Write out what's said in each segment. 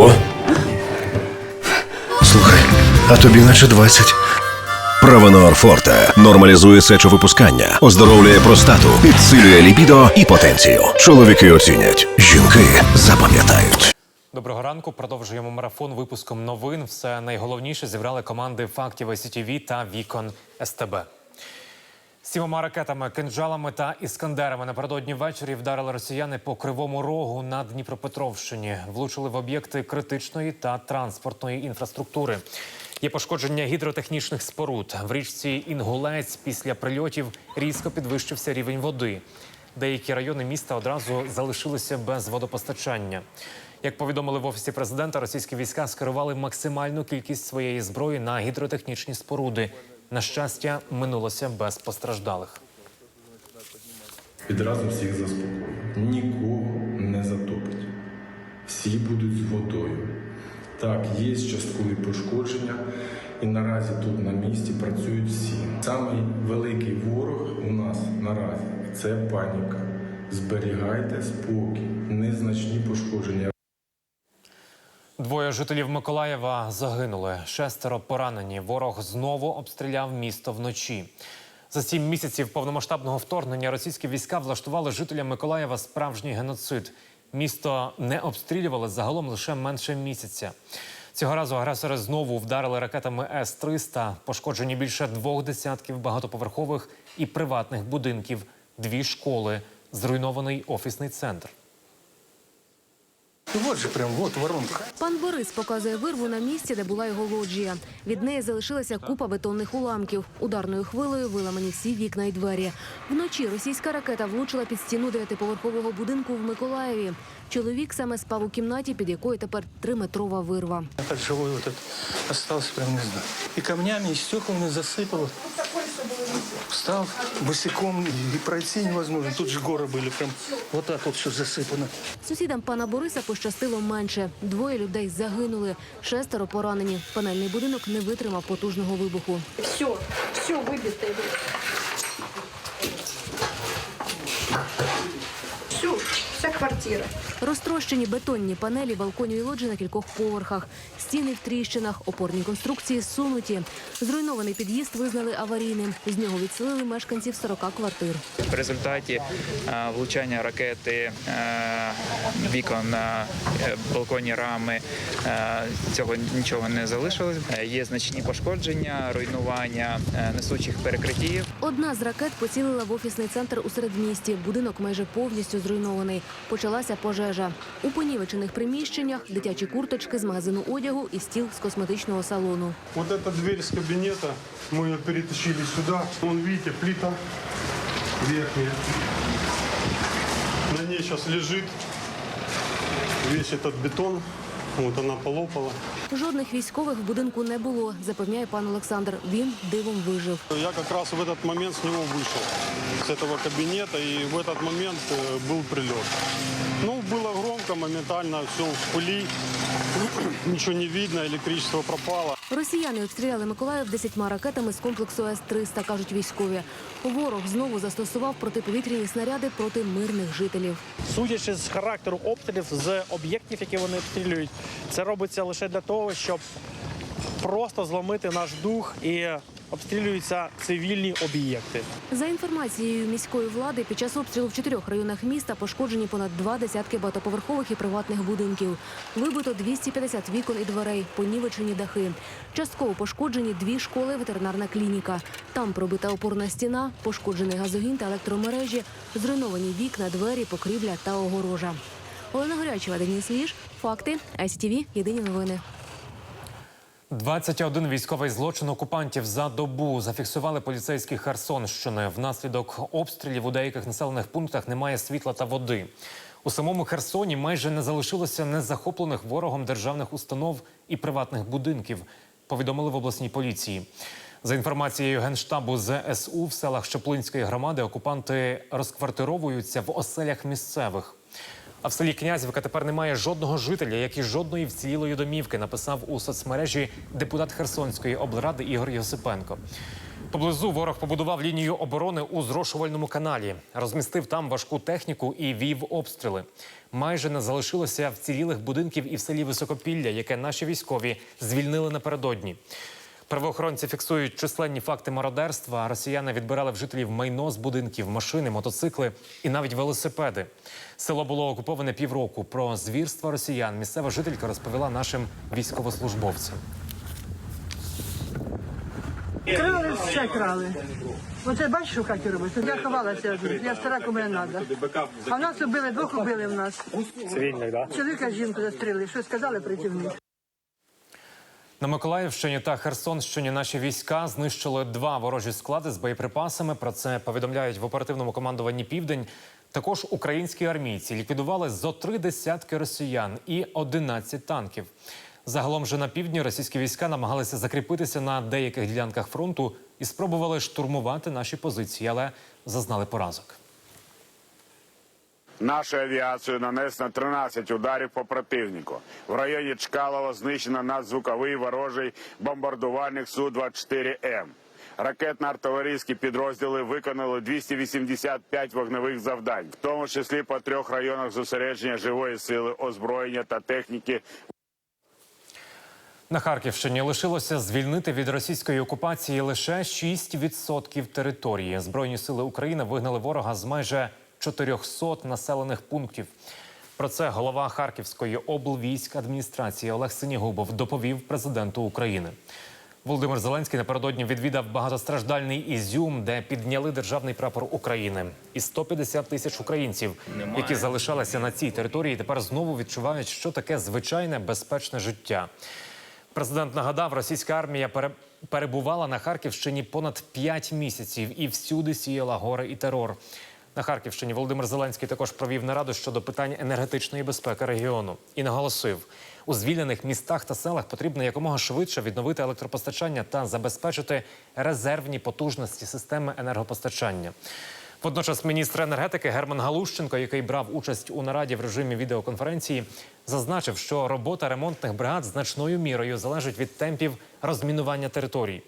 Ого. Слухай, а тобі наче 20. Правонор Форте нормалізує сечовипускання, оздоровлює простату, підсилює ліпідо і потенцію. Чоловіки оцінять, жінки запам'ятають. Доброго ранку. Продовжуємо марафон випуском новин. Все найголовніше зібрали команди фактів СІТВ та Вікон СТБ. Сімома ракетами, кинджалами та іскандерами напередодні ввечері вдарили росіяни по кривому рогу на Дніпропетровщині. Влучили в об'єкти критичної та транспортної інфраструктури. Є пошкодження гідротехнічних споруд. В річці Інгулець після прильотів різко підвищився рівень води. Деякі райони міста одразу залишилися без водопостачання. Як повідомили в офісі президента, російські війська скерували максимальну кількість своєї зброї на гідротехнічні споруди. На щастя, минулося без постраждалих. Відразу всіх заспокоюю. Нікого не затопить. Всі будуть з водою. Так, є часткові пошкодження, і наразі тут на місці працюють всі. Самий великий ворог у нас наразі це паніка. Зберігайте спокій, незначні пошкодження. Двоє жителів Миколаєва загинули. Шестеро поранені. Ворог знову обстріляв місто вночі. За сім місяців повномасштабного вторгнення російські війська влаштували жителям Миколаєва справжній геноцид. Місто не обстрілювали загалом лише менше місяця. Цього разу агресори знову вдарили ракетами С-300. Пошкоджені більше двох десятків багатоповерхових і приватних будинків, дві школи, зруйнований офісний центр. Вот же прям, вот воронка. Пан Борис показує вирву на місці, де була його лоджія. Від неї залишилася купа бетонних уламків. Ударною хвилею виламані всі вікна й двері. Вночі російська ракета влучила під стіну дев'ятиповерхового будинку в Миколаєві. Чоловік саме спав у кімнаті, під якою тепер триметрова вирва. Я так живой вот этот остался, прям не знаю. И камнями, и стеклами засыпало Встал босиком, и пройти невозможно. Тут же горы были, прям вот так вот все засыпано. Сусідам пана Бориса пощастило менше. Двоє людей загинули, шестеро поранені. Панельний будинок не витримав потужного вибуху. Все, все выбито. Квартира. Розтрощені бетонні панелі балконів і лоджі на кількох поверхах. Стіни в тріщинах, опорні конструкції зсунуті. Зруйнований під'їзд визнали аварійним. З нього відселили мешканців 40 квартир. В результаті е, влучання ракети е, вікон, е, балконні рами цього нічого не залишилось. Є значні пошкодження, руйнування несучих перекриттів. Одна з ракет поцілила в офісний центр у середмісті. Будинок майже повністю зруйнований. Почалася пожежа. У понівечених приміщеннях дитячі курточки з магазину одягу і стіл з косметичного салону. Вот эта дверь с кабинета, мы ее перетащили сюда. Вон, видите, плита верхняя. На ней сейчас лежит весь этот бетон. Вот она полопала. Жодних військових в будинку не було, запевняє пан Олександр. Він дивом вижив. Я как раз в этот момент с него вышел, с этого кабинета, и в этот момент э, был прилет. Ну, было громко, моментально все в пыли, ничего не видно, электричество пропало. Росіяни обстріляли Миколаїв десятьма ракетами з комплексу С-300, кажуть військові. Ворог знову застосував протиповітряні снаряди проти мирних жителів. Судячи з характеру обстрілів з об'єктів, які вони обстрілюють, це робиться лише для того, щоб просто зломити наш дух і обстрілюються цивільні об'єкти. За інформацією міської влади, під час обстрілу в чотирьох районах міста пошкоджені понад два десятки багатоповерхових і приватних будинків. Вибито 250 вікон і дверей, понівечені дахи. Частково пошкоджені дві школи, ветеринарна клініка. Там пробита опорна стіна, пошкоджений газогін та електромережі, зруйновані вікна, двері, покрівля та огорожа. Олена Горячева, Деніс Ліж. Факти. СТВ. Єдині новини. 21 військовий злочин окупантів за добу зафіксували поліцейські Херсонщини. Внаслідок обстрілів у деяких населених пунктах немає світла та води. У самому Херсоні майже не залишилося незахоплених ворогом державних установ і приватних будинків. Повідомили в обласній поліції. За інформацією генштабу ЗСУ в селах Щеплинської громади окупанти розквартировуються в оселях місцевих. А в селі Князівка тепер немає жодного жителя, як і жодної вцілілої домівки, написав у соцмережі депутат Херсонської облради Ігор Йосипенко. Поблизу ворог побудував лінію оборони у зрошувальному каналі, розмістив там важку техніку і вів обстріли. Майже не залишилося вцілілих будинків і в селі Високопілля, яке наші військові звільнили напередодні. Правоохоронці фіксують численні факти мародерства. Росіяни відбирали в жителів майно з будинків, машини, мотоцикли і навіть велосипеди. Село було окуповане півроку. Про звірства росіян місцева жителька розповіла нашим військовослужбовцям. Крали, все крали. Оце бачиш, що хаті робиться? Я ховалася, я стара кому не треба. А в нас убили, двох убили в нас. Цивільних, да? Чоловіка жінку застрілили. Що сказали працівник? На Миколаївщині та Херсонщині наші війська знищили два ворожі склади з боєприпасами. Про це повідомляють в оперативному командуванні Південь. Також українські армійці ліквідували зо три десятки росіян і 11 танків. Загалом же на півдні російські війська намагалися закріпитися на деяких ділянках фронту і спробували штурмувати наші позиції, але зазнали поразок. Нашою авіацією нанесено 13 ударів по противнику. В районі Чкалова знищено надзвуковий ворожий бомбардувальник Су-24М. Ракетно-артилерійські підрозділи виконали 285 вогневих завдань, в тому числі по трьох районах зосередження живої сили, озброєння та техніки На Харківщині лишилося звільнити від російської окупації лише 6% території. Збройні сили України вигнали ворога з майже 400 населених пунктів. Про це голова Харківської облвійськ адміністрації Олег Синігубов доповів президенту України. Володимир Зеленський напередодні відвідав багатостраждальний Ізюм, де підняли державний прапор України. І 150 тисяч українців, які залишалися на цій території, тепер знову відчувають, що таке звичайне безпечне життя. Президент нагадав, російська армія пере- перебувала на Харківщині понад 5 місяців і всюди сіяла гори і терор. На Харківщині Володимир Зеленський також провів нараду щодо питань енергетичної безпеки регіону і наголосив, у звільнених містах та селах потрібно якомога швидше відновити електропостачання та забезпечити резервні потужності системи енергопостачання. Водночас міністр енергетики Герман Галущенко, який брав участь у нараді в режимі відеоконференції, зазначив, що робота ремонтних бригад значною мірою залежить від темпів розмінування територій.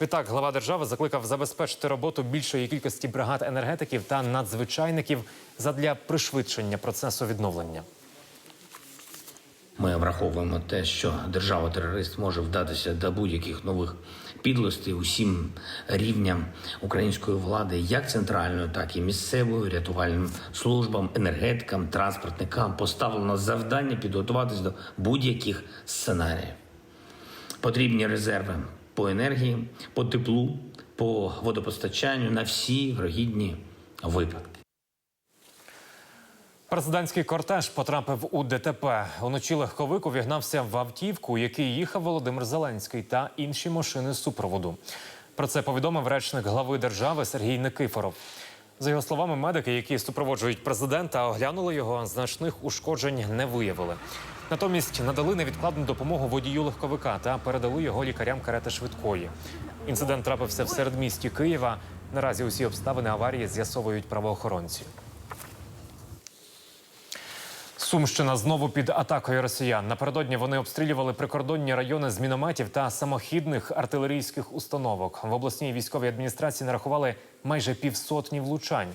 Відтак, глава держави закликав забезпечити роботу більшої кількості бригад енергетиків та надзвичайників задля пришвидшення процесу відновлення. Ми враховуємо те, що держава-терорист може вдатися до будь-яких нових підлостей усім рівням української влади, як центральної, так і місцевої, рятувальним службам, енергетикам, транспортникам поставлено завдання підготуватись до будь-яких сценаріїв. Потрібні резерви по енергії, по теплу, по водопостачанню на всі врогідні випадки. Президентський кортеж потрапив у ДТП. Уночі легковик увігнався в автівку, у якій їхав Володимир Зеленський та інші машини супроводу. Про це повідомив речник глави держави Сергій Никифоров. За його словами, медики, які супроводжують президента, оглянули його, значних ушкоджень не виявили. Натомість надали невідкладну допомогу водію легковика та передали його лікарям карети швидкої. Інцидент трапився в середмісті Києва. Наразі усі обставини аварії з'ясовують правоохоронці. Сумщина знову під атакою росіян. Напередодні вони обстрілювали прикордонні райони з мінометів та самохідних артилерійських установок. В обласній військовій адміністрації нарахували майже півсотні влучань.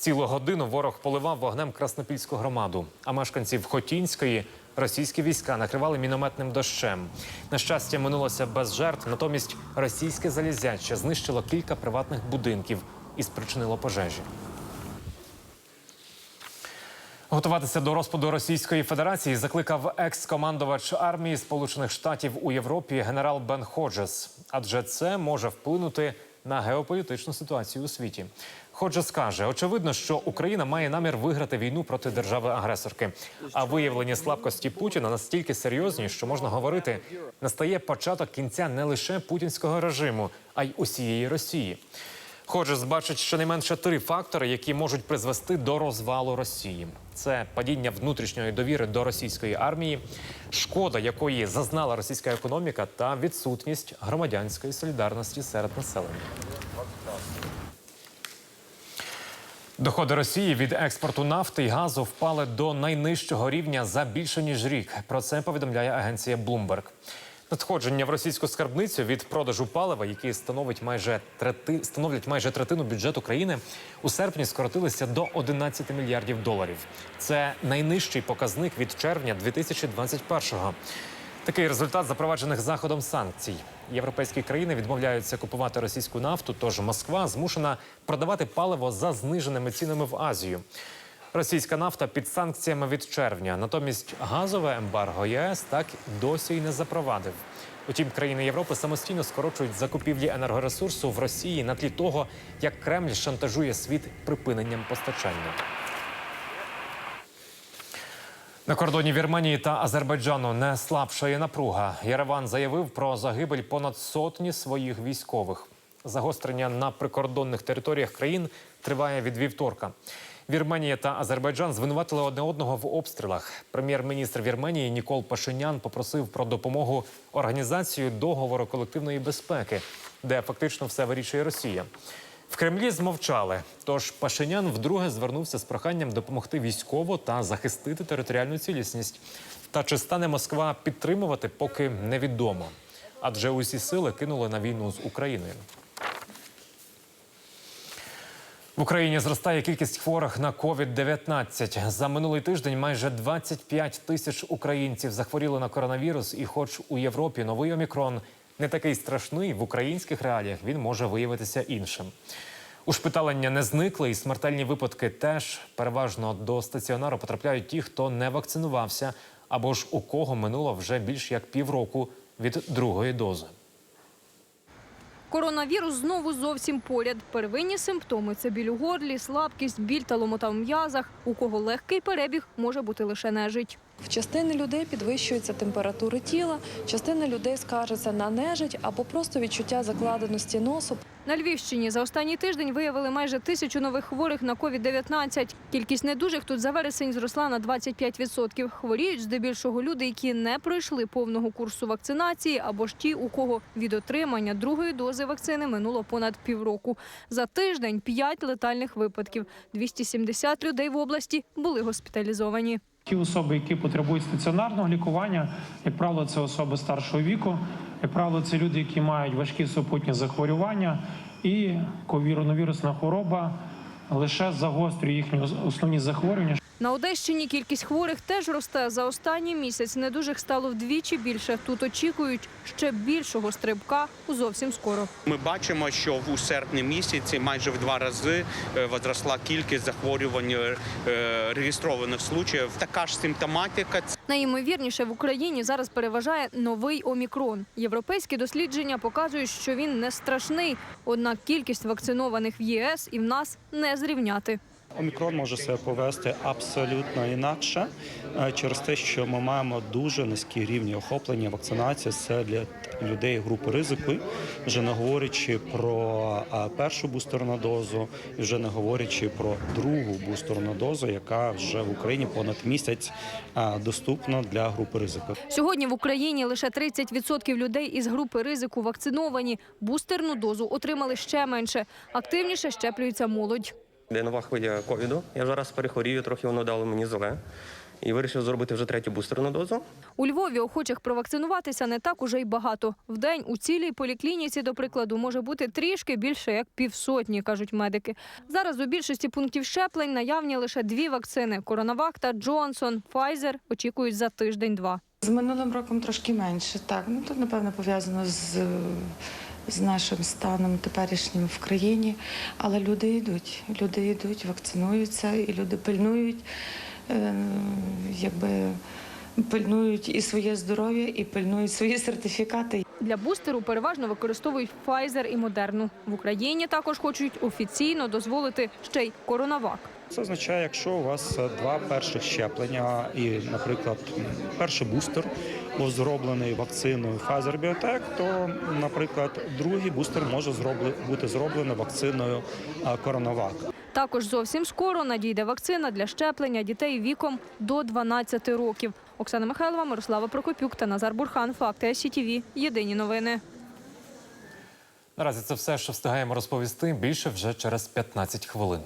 Цілу годину ворог поливав вогнем Краснопільську громаду. А мешканців Хотінської російські війська накривали мінометним дощем. На щастя, минулося без жертв. Натомість російське залізяче знищило кілька приватних будинків і спричинило пожежі. Готуватися до розпаду Російської Федерації закликав екс-командувач армії Сполучених Штатів у Європі генерал Бен Ходжес, адже це може вплинути на геополітичну ситуацію у світі. Ходжес каже, очевидно, що Україна має намір виграти війну проти держави-агресорки. А виявлені слабкості Путіна настільки серйозні, що можна говорити, настає початок кінця не лише путінського режиму, а й усієї Росії. Ходжес бачить щонайменше три фактори, які можуть призвести до розвалу Росії: це падіння внутрішньої довіри до російської армії, шкода, якої зазнала російська економіка, та відсутність громадянської солідарності серед населення. Доходи Росії від експорту нафти і газу впали до найнижчого рівня за більше ніж рік. Про це повідомляє агенція Bloomberg. Надходження в російську скарбницю від продажу палива, які становить майже трети, становлять майже третину бюджету країни, у серпні скоротилися до 11 мільярдів доларів. Це найнижчий показник від червня 2021-го. Такий результат запроваджених заходом санкцій. Європейські країни відмовляються купувати російську нафту, тож Москва змушена продавати паливо за зниженими цінами в Азію. Російська нафта під санкціями від червня. Натомість газове ембарго ЄС так досі й не запровадив. Утім, країни Європи самостійно скорочують закупівлі енергоресурсу в Росії на тлі того, як Кремль шантажує світ припиненням постачання. На кордоні Вірменії та Азербайджану не слабшає напруга. Єреван заявив про загибель понад сотні своїх військових. Загострення на прикордонних територіях країн триває від вівторка. Вірменія та Азербайджан звинуватили одне одного в обстрілах. Прем'єр-міністр Вірменії Нікол Пашинян попросив про допомогу організацію договору колективної безпеки, де фактично все вирішує Росія. В Кремлі змовчали. Тож Пашинян вдруге звернувся з проханням допомогти військово та захистити територіальну цілісність. Та чи стане Москва підтримувати, поки невідомо. Адже усі сили кинули на війну з Україною. В Україні зростає кількість хворих на COVID-19. За минулий тиждень майже 25 тисяч українців захворіли на коронавірус, і, хоч у Європі новий омікрон не такий страшний, в українських реаліях він може виявитися іншим. Ушпиталення не зникли, і смертельні випадки теж переважно до стаціонару потрапляють ті, хто не вакцинувався, або ж у кого минуло вже більш як півроку від другої дози. Коронавірус знову зовсім поряд. Первинні симптоми це біль у горлі, слабкість, біль та ломота в м'язах. У кого легкий перебіг може бути лише нежить. В частини людей підвищується температура тіла, частина людей скаржиться на нежить або просто відчуття закладеності носу. На Львівщині за останній тиждень виявили майже тисячу нових хворих на COVID-19. Кількість недужих тут за вересень зросла на 25%. Хворіють здебільшого люди, які не пройшли повного курсу вакцинації, або ж ті, у кого від отримання другої дози вакцини минуло понад півроку. За тиждень 5 летальних випадків. 270 людей в області були госпіталізовані. Ті особи, які потребують стаціонарного лікування, як правило, це особи старшого віку. Як правило, це люди, які мають важкі супутні захворювання, і коронавірусна хвороба лише загострює їхні основні захворювання. На Одещині кількість хворих теж росте. За останній місяць недужих стало вдвічі більше. Тут очікують ще більшого стрибка у зовсім скоро. Ми бачимо, що в серпні місяці майже в два рази е, возросла кількість захворювань е, реєстрованих случаїв. Така ж симптоматика. Найімовірніше в Україні зараз переважає новий омікрон. Європейські дослідження показують, що він не страшний. Однак кількість вакцинованих в ЄС і в нас не зрівняти. Омікрон може себе повести абсолютно інакше е, через те, що ми маємо дуже низькі рівні охоплення. Вакцинація це для людей групи ризику, вже не говорячи про е, першу бустерну дозу, і вже не говорячи про другу бустерну дозу, яка вже в Україні понад місяць е, доступна для групи ризику. Сьогодні в Україні лише 30% людей із групи ризику вакциновані. Бустерну дозу отримали ще менше. Активніше щеплюється молодь. Де нова хвиля ковіду. Я зараз перехворію, трохи воно дало мені зле. І вирішив зробити вже третю бустерну дозу. У Львові охочих провакцинуватися не так уже й багато. В день у цілій поліклініці, до прикладу, може бути трішки більше як півсотні, кажуть медики. Зараз у більшості пунктів щеплень наявні лише дві вакцини: Коронавак та Джонсон. Файзер очікують за тиждень-два. З минулим роком трошки менше. Так, ну тут напевно пов'язано з, з нашим станом теперішнім в країні. Але люди йдуть, люди йдуть, вакцинуються, і люди пильнують, е, якби пильнують і своє здоров'я, і пильнують свої сертифікати. Для бустеру переважно використовують Pfizer і Модерну. В Україні також хочуть офіційно дозволити ще й коронавак. Це означає, якщо у вас два перших щеплення, і, наприклад, перший бустер був зроблений вакциною Pfizer-BioNTech, то, наприклад, другий бустер може бути зроблений вакциною Коронавак. Також зовсім скоро надійде вакцина для щеплення дітей віком до 12 років. Оксана Михайлова, Мирослава Прокопюк та Назар Бурхан. Факти СІТВ. Єдині новини. Наразі це все, що встигаємо розповісти. Більше вже через 15 хвилин.